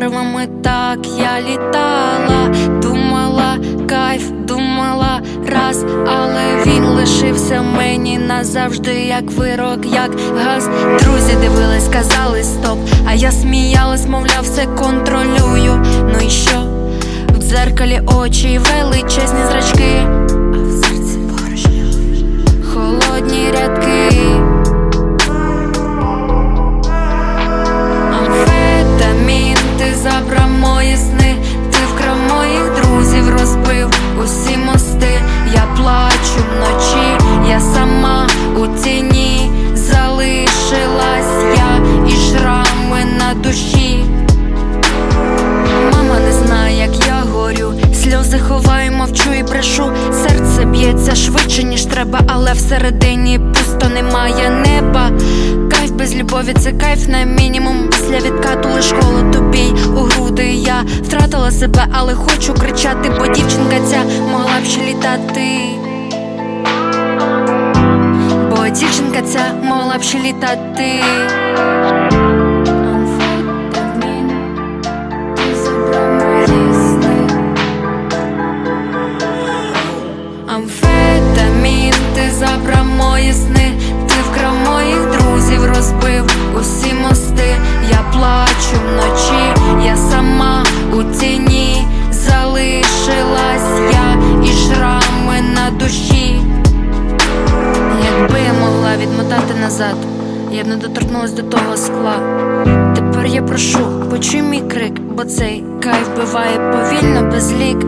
барвами так я літала, думала, кайф, думала раз, але він лишився мені назавжди, як вирок, як газ. Друзі дивились, казали стоп, а я сміялась, мовляв, все контролюю. Ну і що? В дзеркалі очі, величезні зрачки, душі. Мама не знає, як я горю. Сльози ховаю, мовчу і брешу. Серце б'ється швидше, ніж треба, але всередині пусто немає неба. Кайф без любові, це кайф на мінімум. Після відкату лиш холод тобі у груди. Я втратила себе, але хочу кричати, бо дівчинка ця могла б ще літати. Бо дівчинка ця могла б ще літати. Забрав мої сни, ти вкрав моїх друзів, розбив усі мости. Я плачу вночі, я сама у тіні залишилась я і шрами на душі. Якби я могла відмотати назад, я б не доторкнулась до того скла. Тепер я прошу, почуй мій крик, бо цей кайф биває повільно без лік.